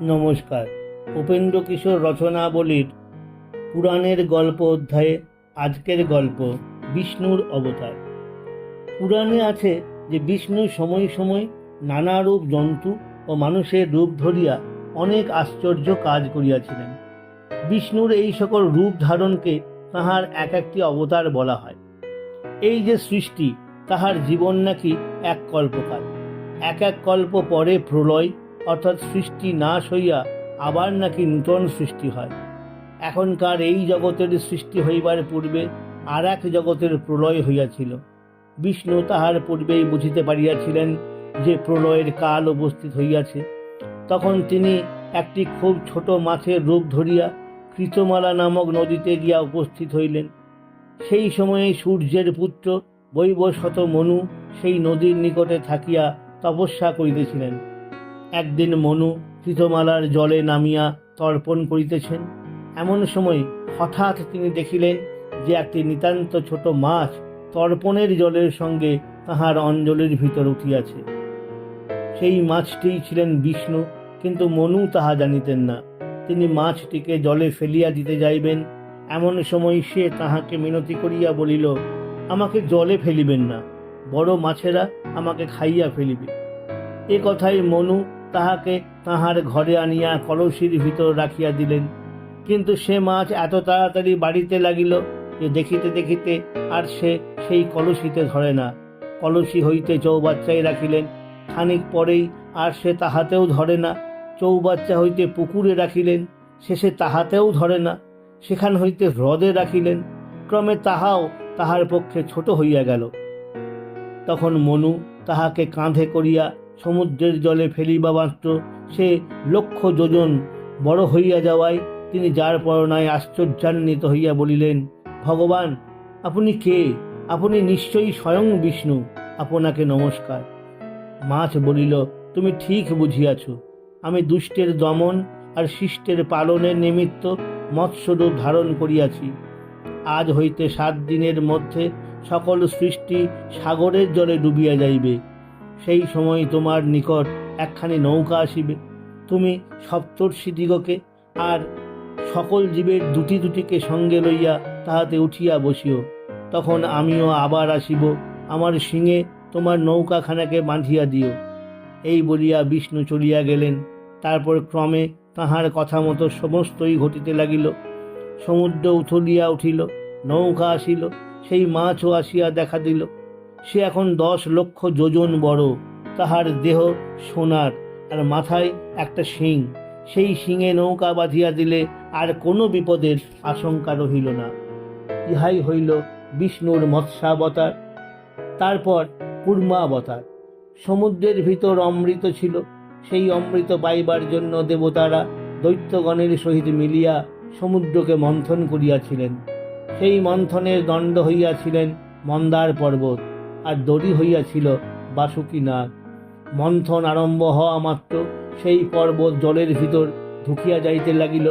নমস্কার। উপেন্দ্র কিশোর রচনাবলীর পুরাণের গল্প অধ্যায়ে আজকের গল্প বিষ্ণুর অবতার। পুরাণে আছে যে বিষ্ণু সময় সময় নানা রূপ জন্তু ও মানুষের রূপ ধরিয়া অনেক আশ্চর্য কাজ করিয়াছিলেন। বিষ্ণুর এই সকল রূপ ধারণকে তাহার এক একটি অবতার বলা হয়। এই যে সৃষ্টি, তাহার জীবন নাকি এক কল্পকাল। এক এক কল্প পরে প্রলয় অর্থাৎ সৃষ্টি নাশ হইয়া আবার নাকি নূতন সৃষ্টি হয়। এখনকার এই জগতের সৃষ্টি হইবার পূর্বে আর এক জগতের প্রলয় হইয়াছিল। বিষ্ণু তাহার পূর্বেই বুঝিতে পারিয়াছিলেন যে প্রলয়ের কাল উপস্থিত হইয়াছে। তখন তিনি একটি খুব ছোট মাছের রূপ ধরিয়া কৃতমালা নামক নদীতে গিয়া উপস্থিত হইলেন। সেই সময়ে সূর্যের পুত্র বৈবশত মনু সেই নদীর নিকটে থাকিয়া তপস্যা করিতেছিলেন। একদিন মনু কৃতমালার জলে নামিয়া তর্পণ করিতেছেন। এমন সময় হঠাৎ তিনি দেখিলেন যে একটি নিতান্ত ছোট মাছ তর্পণের জলের সঙ্গে তাহার অঞ্জলির ভিতর উঠিয়াছে। সেই মাছটিই ছিলেন বিষ্ণু, কিন্তু মনু তাহা জানিতেন না। তিনি মাছটিকে জলে ফেলিয়া দিতে যাইবেন। এমন সময় সে তাহাকে মিনতি করিয়া বলিল, আমাকে জলে ফেলিবেন না, বড় মাছেরা আমাকে খাইয়া ফেলিবে। এ কথাই মনু তাহাকে তাহার ঘরে আনিয়া কলসির ভিতর রাখিয়া দিলেন। কিন্তু সে মাছ এত তাড়াতাড়ি বাড়িতে লাগিল যে দেখিতে দেখিতে আর সে সেই কলসিতে ধরে না। কলসি হইতে চৌবাচ্চায় রাখিলেন। খানিক পরেই আর সে তাহাতেও ধরে না। চৌবাচ্চা হইতে পুকুরে রাখিলেন, শেষে তাহাতেও ধরে না। সেখান হইতে হ্রদে রাখিলেন। ক্রমে তাহাও তাহার পক্ষে ছোট হইয়া গেল। তখন মনু তাহাকে কাঁধে করিয়া সমুদ্রের জলে ফেলিবা মাত্র, সে লক্ষ যোজন বড় হইয়া যাওয়ায় তিনি যার পরনায় আশ্চর্যান্বিত হইয়া বলিলেন, ভগবান, আপনি কে? আপনি নিশ্চয়ই স্বয়ং বিষ্ণু, আপনাকে নমস্কার। মাছ বলিল, তুমি ঠিক বুঝিয়াছ, আমি দুষ্টের দমন আর শিষ্টের পালনের নিমিত্ত মৎস্যরূপ ধারণ করিয়াছি। আজ হইতে সাত দিনের মধ্যে সকল সৃষ্টি সাগরের জলে ডুবিয়া যাইবে। সেই সময় তোমার নিকট একখানি নৌকা আসিবে। তুমি সপ্তর্ষিদিগকে আর সকল জীবের দুটি দুটিকে সঙ্গে লইয়া তাহাতে উঠিয়া বসিও। তখন আমিও আবার আসিব, আমার শিঙে তোমার নৌকাখানাকে বাঁধিয়া দিও। এই বলিয়া বিষ্ণু চলিয়া গেলেন। তারপর ক্রমে তাহার কথা মতো সমস্তই ঘটিতে লাগিল। সমুদ্র উথলিয়া উঠিল, নৌকা আসিল, সেই মাছও আসিয়া দেখা দিল। সে এখন দশ লক্ষ যোজন বড়। তাহার দেহ সোনার আর মাথায় একটা শিং। সেই শিঙে নৌকা বাঁধিয়া দিলে আর কোনো বিপদের আশঙ্কা রহিল না। ইহাই হইল বিষ্ণুর মৎস্যাবতার, তারপর কুর্মাবতার। সমুদ্রের ভিতর অমৃত ছিল, সেই অমৃত পাইবার জন্য দেবতারা দৈত্যগণের সহিত মিলিয়া সমুদ্রকে মন্থন করিয়াছিলেন। সেই মন্থনের দণ্ড হইয়াছিলেন মন্দার পর্বত। আর দড়ি হইয়াছিল বাসুকী নাগ মন্থন আরম্ভ হওয়া মাত্র সেই পর্বত জলের ভিতর ঢুকিয়া যাইতে লাগিল।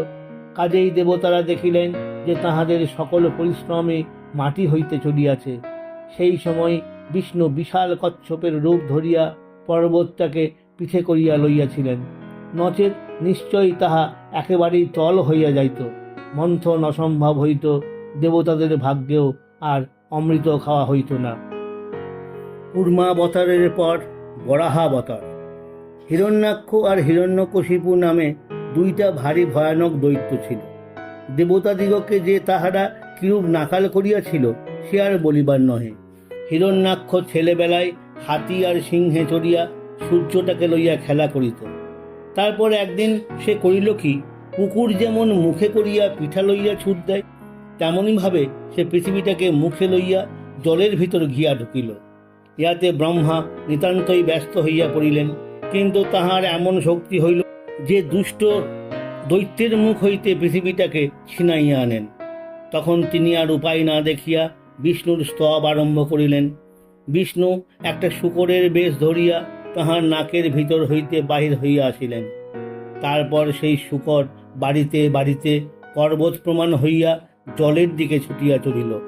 কাজেই দেবতারা দেখিলেন যে তাহাদের সকল পরিশ্রমে মাটি হইতে চলিয়াছে। সেই সময় বিষ্ণু বিশাল কচ্ছপের রূপ ধরিয়া পর্বতটাকে পিঠে করিয়া লইয়াছিলেন। নচেত নিশ্চয়ই তাহা একেবারেই তল হইয়া যাইত। মন্থন অসম্ভব হইত, দেবতাদের ভাগ্যেও আর অমৃত খাওয়া হইত না। কুর্মাবতারের পর বরাহাবতার। হিরণ্যাক্ষ আর হিরণ্যকশিপু নামে দুইটা ভারী ভয়ানক দৈত্য ছিল। দেবতাদিগকে যে তাহারা কিরূপ নাকাল করিয়াছিল, সে আর বলিবার নহে। হিরণ্যাক্ষ ছেলেবেলায় হাতি আর সিংহে চড়িয়া সূর্যটাকে লইয়া খেলা করিত। তারপর একদিন সে করিল কি, কুকুর যেমন মুখে করিয়া পিঠা লইয়া ছুট দেয় তেমনইভাবে সে পৃথিবীটাকে মুখে লইয়া জলের ভিতর ঘিয়া ঢুকিল। ইহাতে ব্রহ্মা নিতান্তই ব্যস্ত হইয়া পড়িলেন। কিন্তু তাহার এমন শক্তি হইল যে দুষ্ট দৈত্যের মুখ হইতে পৃথিবীটাকে ছিনাইয়া আনেন। তখন তিনি আর উপায় না দেখিয়া বিষ্ণুর স্তব আরম্ভ করিলেন। বিষ্ণু একটা শুকরের বেশ ধরিয়া তাহার নাকের ভিতর হইতে বাহির হইয়া আসিলেন। তারপর সেই শুকর বাড়িতে বাড়িতে পর্বত প্রমাণ হইয়া জলের দিকে ছুটিয়া চলিল।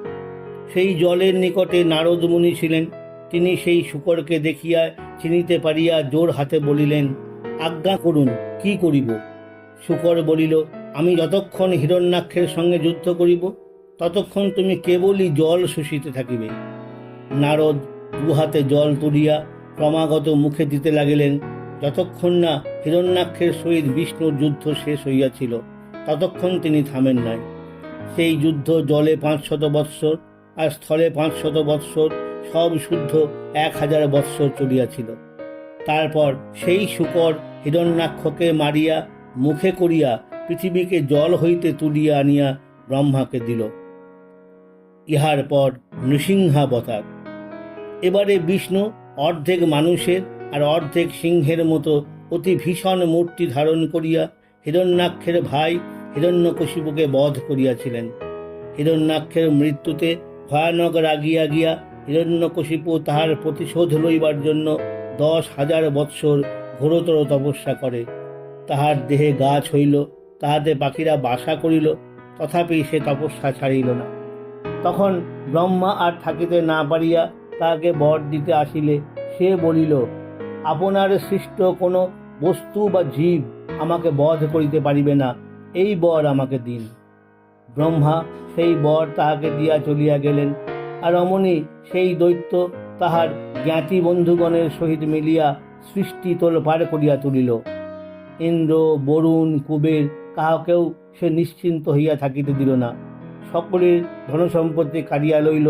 সেই জলের নিকটে নারদ মুনি ছিলেন। তিনি সেই শুকরকে দেখিয়া চিনিতে পারিয়া জোর হাতে বলিলেন, আজ্ঞা করুন, কি করিব? শুকর বলিল, আমি যতক্ষণ হিরণ্যাক্ষের সঙ্গে যুদ্ধ করিব, ততক্ষণ তুমি কেবলই জল শুষিতে থাকিবে। নারদ দুহাতে জল তুলিয়া ক্রমাগত মুখে দিতে লাগিলেন, যতক্ষণ না হিরণ্যাক্ষের সহিত বিষ্ণুর যুদ্ধ শেষ হইয়াছিল, ততক্ষণ তিনি থামেন নাই। সেই যুদ্ধ জলে পাঁচশত বৎসর আর স্থলে পাঁচশত বৎসর সব শুদ্ধ এক হাজার বৎসর চলিয়াছিল। তারপর সেই শুকর হিরণ্যাক্ষকে মারিয়া, মুখে করিয়া পৃথিবীকে জল হইতে তুলিয়া আনিয়া ব্রহ্মাকে দিল। ইহার পর নৃসিংহাবতার। এবারে বিষ্ণু অর্ধেক মানুষের আর অর্ধেক সিংহের মতো অতি ভীষণ মূর্তি ধারণ করিয়া হিরণ্যাক্ষের ভাই হিরণ্যকশিপুকে বধ করিয়াছিলেন। হিরণ্যাক্ষের মৃত্যুতে ভয়ানক রাগিয়া গিয়া হিরণ্যকশিপু তাহার প্রতিশোধ লইবার জন্য দশ হাজার বৎসর ঘোরতর তপস্যা করে। তাহার দেহে গাছ হইল তাহাতে পাখিরা বাসা করিল, তথাপি সে তপস্যা ছাড়িল না। তখন ব্রহ্মা আর থাকিতে না পারিয়া তাহাকে বর দিতে আসিলে। সে বলিল, আপনার সৃষ্ট কোনো বস্তু বা জীব আমাকে বধ করিতে পারিবে না। এই বর আমাকে দিন। ব্রহ্মা সেই বর তাহাকে দিয়া চলিয়া গেলেন, আর অমনি সেই দৈত্য তাহার জ্ঞাতি বন্ধুগণের সহিত মিলিয়া সৃষ্টি তোল তোলপাড় করিয়া তুলিল। ইন্দ্র, বরুণ, কুবের কাহাকেও সে নিশ্চিন্ত হইয়া থাকিতে দিল না। সকলের ধনসম্পত্তি কাড়িয়া লইল।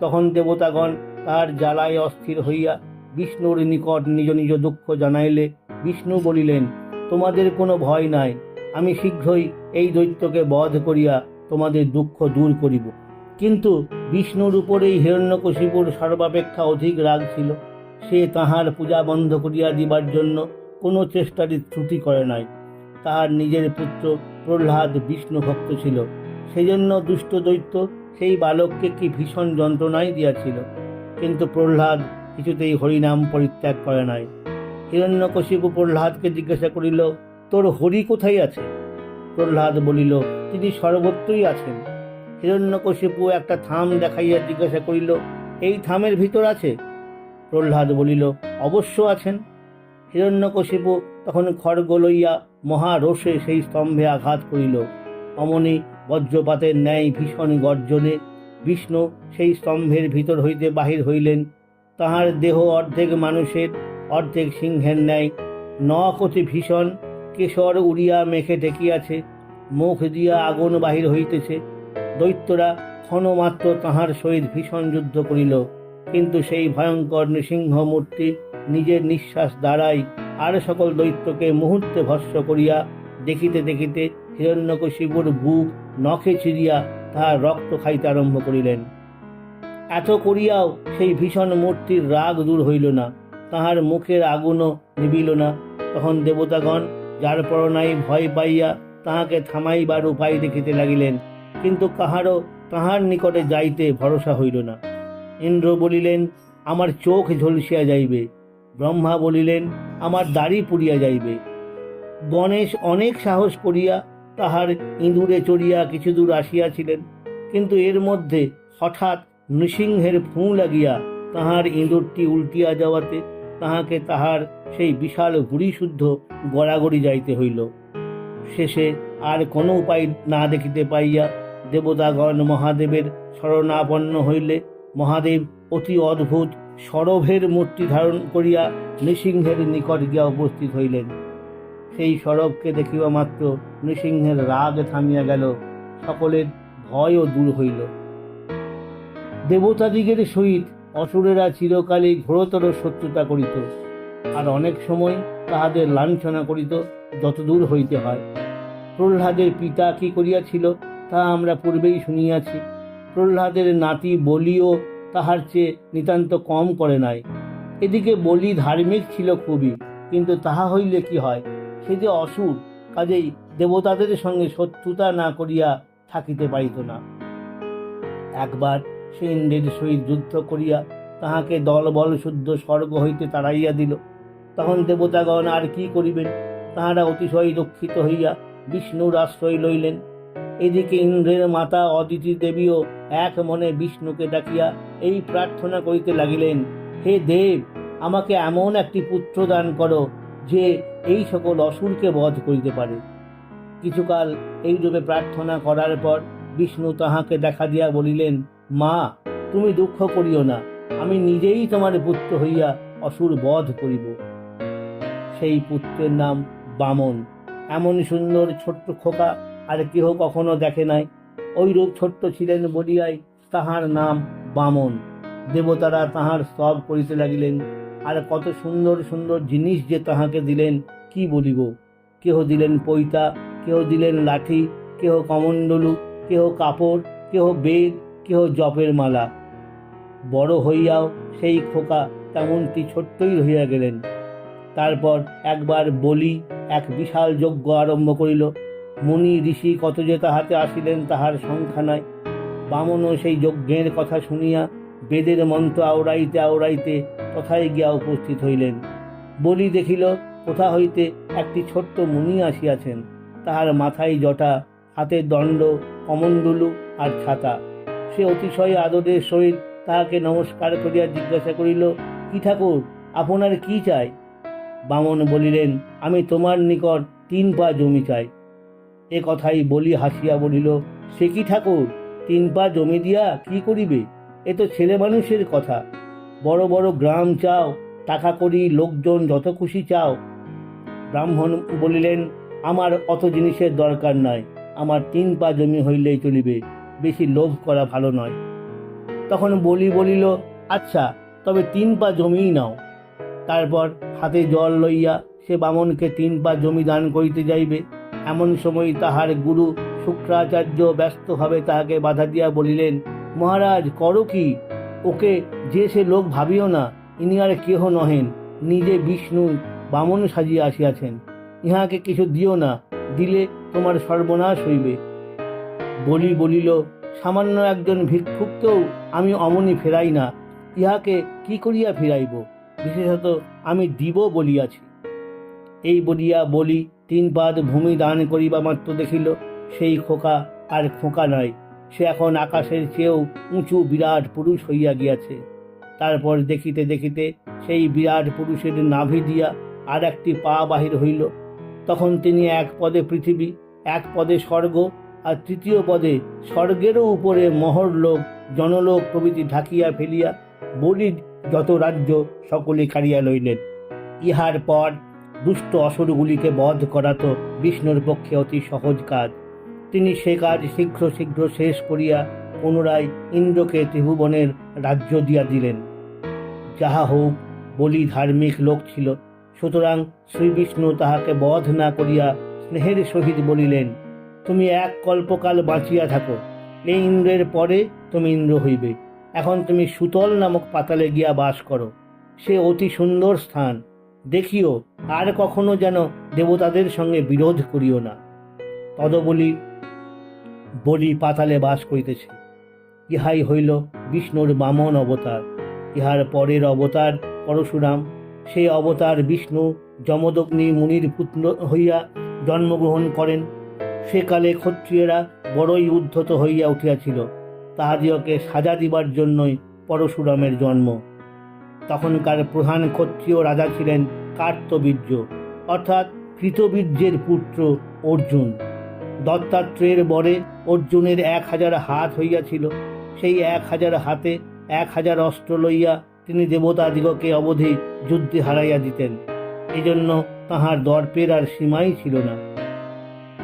তখন দেবতাগণ তাহার জ্বালায় অস্থির হইয়া বিষ্ণুর নিকট নিজ নিজ দুঃখ জানাইলে, বিষ্ণু বলিলেন, তোমাদের কোনো ভয় নাই, আমি শীঘ্রই এই দৈত্যকে বধ করিয়া তোমাদের দুঃখ দূর করিব। কিন্তু বিষ্ণুর উপরেই হিরণ্যকশিপুর সর্বাপেক্ষা অধিক রাগ ছিল। সে তাহার পূজা বন্ধ করিয়া দিবার জন্য কোনো চেষ্টারই ত্রুটি করে নাই। তাহার নিজের পুত্র প্রহ্লাদ বিষ্ণু ভক্ত ছিল। সেজন্য দুষ্ট দৈত্য সেই বালককে কি ভীষণ যন্ত্রণাই দিয়াছিল। কিন্তু প্রহ্লাদ কিছুতেই হরিনাম পরিত্যাগ করে নাই। হিরণ্যকশিপু প্রহ্লাদকে জিজ্ঞাসা করিল, তোর হরি কোথায় আছে? প্রহ্লাদ বলিল, তিনি সর্বত্রই আছেন। হিরণ্যকশিপু একটা থাম দেখাইয়া জিজ্ঞাসা করিল, এই থামের ভিতর আছে? প্রহ্লাদ বলিল, অবশ্য আছেন। হিরণ্যকশিপু তখন খড়গ লইয়া মহারোষে সেই স্তম্ভে আঘাত করিল। অমনি বজ্রপাতের ন্যায় ভীষণ গর্জনে বিষ্ণু সেই স্তম্ভের ভিতর হইতে বাহির হইলেন। তাহার দেহ অর্ধেক মানুষের, অর্ধেক সিংহের ন্যায়, নখ অতি ভীষণ কেশর উড়িয়া মেখে ঠেকিয়াছে মুখ দিয়া আগুন বাহির হইতেছে। দৈত্যরা ক্ষণমাত্র তাহার সহিত ভীষণ যুদ্ধ করিল, কিন্তু সেই ভয়ঙ্কর নৃসিংহ মূর্তি নিজের নিঃশ্বাস দ্বারাই আর সকল দৈত্যকে মুহূর্তে ভস্ম করিয়া দেখিতে দেখিতে হিরণ্যকশিপুর বুক নখে চিরিয়া তাহার রক্ত খাইতে আরম্ভ করিলেন। এত করিয়াও সেই ভীষণ মূর্তির রাগ দূর হইল না, তাহার মুখের আগুনও নিবিল না। তখন দেবতাগণ যার পরনাই ভয় পাইয়া তাহাকে থামাইবার উপায় দেখিতে লাগিলেন, কিন্তু কাহারও তাহার নিকটে যাইতে ভরসা হইল না। ইন্দ্র বলিলেন, আমার চোখ ঝলসিয়া যাইবে। ব্রহ্মা বলিলেন, আমার দাড়ি পুড়িয়া যাইবে। গণেশ অনেক সাহস করিয়া তাহার ইঁদুরে চড়িয়া কিছু দূর আসিয়াছিলেন, কিন্তু এর মধ্যে হঠাৎ নৃসিংহের ফুঁ লাগিয়া তাহার ইঁদুরটি উল্টিয়া যাওয়াতে তাহাকে তাহার সেই বিশাল শুদ্ধ গড়াগড়ি যাইতে হইল। শেষে আর কোনো উপায় না দেখিতে পাইয়া দেবতাগণ মহাদেবের শরণাপন্ন হইলে মহাদেব অতি অদ্ভুত সরভের মূর্তি ধারণ করিয়া নৃসিংহের নিকট গিয়া উপস্থিত হইলেন। সেই সরবকে দেখিবা মাত্র নৃসিংহের রাগ থামিয়া গেল, সকলের ভয়ও দূর হইল। দেবতাদিগের সহিত অসুরেরা চিরকালই ঘোরতর শত্রুতা করিত। আর অনেক সময় তাহাদের লাঞ্ছনা করিত যতদূর হইতে হয়। প্রহ্লাদের পিতা কি করিয়াছিল তা আমরা পূর্বেই শুনিয়াছি। প্রহ্লাদের নাতি বলিও তাহার চেয়ে নিতান্ত কম করে নাই। এদিকে বলি ধার্মিক ছিল খুবই, কিন্তু তাহা হইলে কি হয়? সে যে অসুর, কাজেই দেবতাদের সঙ্গে শত্রুতা না করিয়া থাকিতে পারিত না। একবার সে ইন্দ্রের সহিত যুদ্ধ করিয়া তাহাকে দলবল শুদ্ধ স্বর্গ হইতে তাড়াইয়া দিল। তখন দেবতাগণ আর কি করিবেন? তাহারা অতিশয় দুঃখিত হইয়া বিষ্ণুর আশ্রয় লইলেন। এদিকে ইন্দ্রের মাতা অদিতি দেবীও এক মনে বিষ্ণুকে ডাকিয়া এই প্রার্থনা করিতে লাগিলেন, হে দেব, আমাকে এমন একটি পুত্র দান করো যে এই সকল অসুরকে বধ করিতে পারে। কিছুকাল এইরূপে প্রার্থনা করার পর বিষ্ণু তাহাকে দেখা দিয়া বলিলেন, মা, তুমি দুঃখ করিও না, আমি নিজেই তোমার পুত্র হইয়া অসুর বধ করিব। সেই পুত্রের নাম বামন। এমন সুন্দর ছোট্ট খোকা আর কেহ কখনো দেখে নাই। ওইরূপ ছোট্ট ছিলেন বলিয়াই তাহার নাম বামন। দেবতারা তাহার স্তব করিতে লাগিলেন। আর কত সুন্দর সুন্দর জিনিস যে তাহাকে দিলেন, কি বলিব? কেহ দিলেন পৈতা, কেহ দিলেন লাঠি, কেহ কমণ্ডলু, কেহ কাপড়, কেহ বেদ, কেহ জপের মালা। বড় হইয়াও সেই খোকা তেমনটি ছোট্টই রহিয়া গেলেন। তারপর একবার বলি এক বিশাল যজ্ঞ আরম্ভ করিল। মুনি ঋষি কত যে তাহাতে আসিলেন তাহার সংখ্যা নাই। বামনও সেই যজ্ঞের কথা শুনিয়া বেদের মন্ত্র আওড়াইতে আওড়াইতে তথায় গিয়া উপস্থিত হইলেন। বলি দেখিল, কোথা হইতে একটি ছোট্ট মুনি আসিয়াছেন। তাহার মাথায় জটা, হাতে দণ্ড, কমণ্ডলু আর ছাতা। সে অতিশয় আদরের সহিত তাহাকে নমস্কার করিয়া জিজ্ঞাসা করিল, কি ঠাকুর, আপনার কি চাই? বামন বলিলেন, আমি তোমার নিকট তিন পা জমি চাই। এ কথাই বলি হাসিয়া বলিল, সে কি ঠাকুর? তিন পা জমি দিয়া কি করিবে? এ তো ছেলে মানুষের কথা। বড় বড় গ্রাম চাও, টাকা করি লোকজন যত খুশি চাও। ব্রাহ্মণ বলিলেন, আমার অত জিনিসের দরকার নাই, আমার তিন পা জমি হইলেই চলিবে, বেশি লোভ করা ভালো নয়। তখন বলি বলিল আচ্ছা তবে তিন পা জমিই নাও। তারপর হাতে জল লইয়া সে বামনকে তিন পা জমি দান করিতে যাইবে। এমন সময় তাহার গুরু শুক্রাচার্য ব্যস্তভাবে তাহাকে বাধা দিয়া বলিলেন, মহারাজ, করো কি? ওকে যে সে লোক ভাবিও না, ইনি আর কেহ নহেন। নিজে বিষ্ণু বামন সাজিয়া আসিয়াছেন। ইহাকে কিছু দিও না, দিলে তোমার সর্বনাশ হইবে। বলি বলিল, সামান্য একজন ভিক্ষুককেও আমি অমনি ফেরাই না। ইহাকে কি করিয়া ফিরাইব? বিশেষত আমি দিব বলিয়াছি। এই বলিয়া বলি, তিন পাদ ভূমি দান করিবা মাত্র দেখিল, সেই খোকা আর খোকা নয় সে এখন আকাশের চেয়েও উঁচু বিরাট পুরুষ হইয়া গিয়াছে। তারপর দেখিতে দেখিতে সেই বিরাট পুরুষের নাভি দিয়া আর একটি পা বাহির হইল। তখন তিনি এক পদে পৃথিবী, এক পদে স্বর্গ আর তৃতীয় পদে স্বর্গেরও উপরে মহরলোক, জনলোক প্রভৃতি ঢাকিয়া ফেলিয়া বলির যত রাজ্য সকলে কাড়িয়া লইলেন ইহার পর দুষ্ট অসুরগুলিকে বধ করা তো বিষ্ণুর পক্ষে অতি সহজ কাজ। তিনি সে কাজ শীঘ্র শীঘ্র শেষ করিয়া পুনরায় ইন্দ্রকে ত্রিভুবনের রাজ্য দিয়া দিলেন। যাহা হোক বলি ধার্মিক লোক ছিল। সুতরাং শ্রীবিষ্ণু তাহাকে বধ না করিয়া স্নেহের সহিত বলিলেন, তুমি এক কল্পকাল বাঁচিয়া থাকো। এই ইন্দ্রের পরে তুমি ইন্দ্র হইবে। এখন তুমি সুতল নামক পাতালে গিয়া বাস করো। সে অতি সুন্দর স্থান। দেখিও, আর কখনো যেন দেবতাদের সঙ্গে বিরোধ করিও না। তদবলি বলি পাতালে বাস করিতেছে। ইহাই হইল বিষ্ণুর বামন অবতার। ইহার পরের অবতার পরশুরাম। সেই অবতার বিষ্ণু যমদগ্নি মুনির পুত্র হইয়া জন্মগ্রহণ করেন। সেকালে ক্ষত্রিয়েরা বড়ই উদ্ধত হইয়া উঠিয়াছিল। তাহাদিওকে সাজা দিবার জন্যই পরশুরামের জন্ম। তখনকার প্রধান ক্ষত্রিয় রাজা ছিলেন কার্তবীর্য, অর্থাৎ কৃতবীর্যের পুত্র অর্জুন। দত্তাত্রেয়ের বরে অর্জুনের এক হাজার হাত হইয়াছিল। সেই এক হাজার হাতে এক হাজার অস্ত্র লইয়া তিনি দেবতাদিগকে অবধি যুদ্ধে হারাইয়া দিতেন। এজন্য তাহার দর্পের আর সীমাই ছিল না।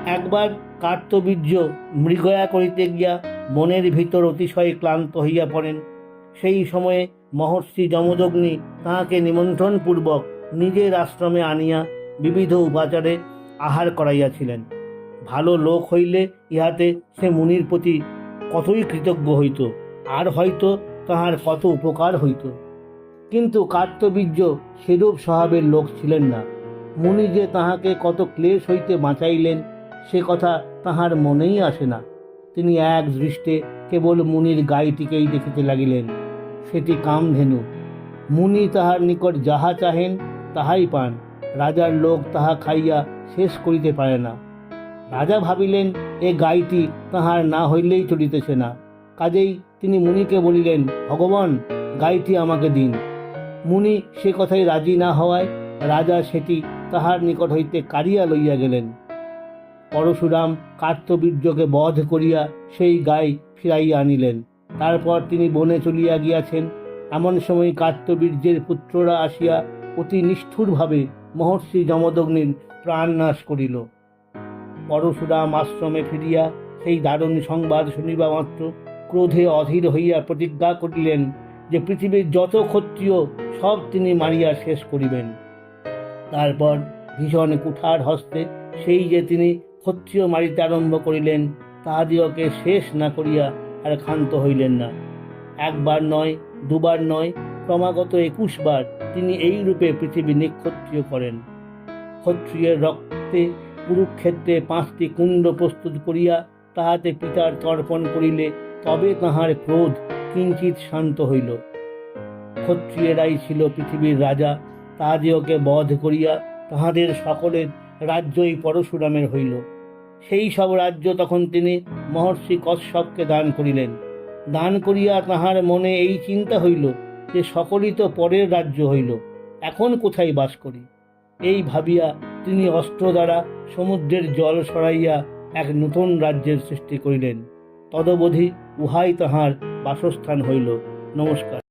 একবার কার্তবীর্য মৃগয়া করিতে গিয়া বনের ভিতর অতিশয় ক্লান্ত হইয়া পড়েন। সেই সময়ে মহর্ষি যমদগ্নি তাহাকে নিমন্ত্রণপূর্বক নিজের আশ্রমে আনিয়া বিবিধ উপাচারে আহার করাইয়াছিলেন। ভালো লোক হইলে ইহাতে সে মুনির প্রতি কতই কৃতজ্ঞ হইত, আর হয়তো তাহার কত উপকার হইত। কিন্তু কার্তবীর্য সেরূপ স্বভাবের লোক ছিলেন না। মুনি যে তাহাকে কত ক্লেশ হইতে বাঁচাইলেন, সে কথা তাহার মনেই আসে না। তিনি এক দৃষ্টে কেবল মুনির গাইটিকেই দেখিতে লাগিলেন। সেটি কামধেনু। মুনি তাহার নিকট যাহা চাহেন, তাহাই পান। রাজার লোক তাহা খাইয়া শেষ করিতে পারে না। রাজা ভাবিলেন, এ গাইটি তাহার না হইলেই চলিতেছে না। কাজেই তিনি মুনিকে বলিলেন, ভগবান গাইটি আমাকে দিন। মুনি সে কথায় রাজি না হওয়ায় রাজা সেটি তাহার নিকট হইতে কাড়িয়া লইয়া গেলেন। পরশুরাম কার্তবীর্যকে বধ করিয়া সেই গায়ে ফিরাইয়া আনিলেন। তারপর তিনি বনে চলিয়া গিয়াছেন। এমন সময় কার্তবীর্যের পুত্ররা আসিয়া অতি নিষ্ঠুরভাবে মহর্ষি যমদগ্নির প্রাণ নাশ করিল। পরশুরাম আশ্রমে ফিরিয়া সেই দারুণ সংবাদ শুনিবা মাত্র ক্রোধে অধীর হইয়া প্রতিজ্ঞা করিলেন যে পৃথিবীর যত ক্ষত্রিয় সব তিনি মারিয়া শেষ করিবেন। তারপর ভীষণ কুঠার হস্তে সেই যে তিনি ক্ষত্রিয় মারিতে আরম্ভ করিলেন তাহাদিওকে শেষ না করিয়া আর ক্ষান্ত হইলেন না। একবার নয়, দুবার নয়, ক্রমাগত একুশ বার তিনি এই রূপে পৃথিবী নিক্ষত্রিয় করেন। ক্ষত্রিয়ের রক্তে কুরুক্ষেত্রে পাঁচটি কুণ্ড প্রস্তুত করিয়া তাহাতে পিতার তর্পণ করিলে তবে তাহার ক্রোধ কিঞ্চিত শান্ত হইল। ক্ষত্রিয়েরাই ছিল পৃথিবীর রাজা তাহাদিওকে বধ করিয়া তাহাদের সকলের রাজ্যই পরশুরামের হইল। সেই সব রাজ্য তখন তিনি মহর্ষি কশ্যপকে দান করিলেন। দান করিয়া তাহার মনে এই চিন্তা হইল যে সকলই তো পরের রাজ্য হইল, এখন কোথায় বাস করি? এই ভাবিয়া তিনি অস্ত্র দ্বারা সমুদ্রের জল সরাইয়া এক নূতন রাজ্যের সৃষ্টি করিলেন। তদবধি উহাই তাহার বাসস্থান হইল। নমস্কার।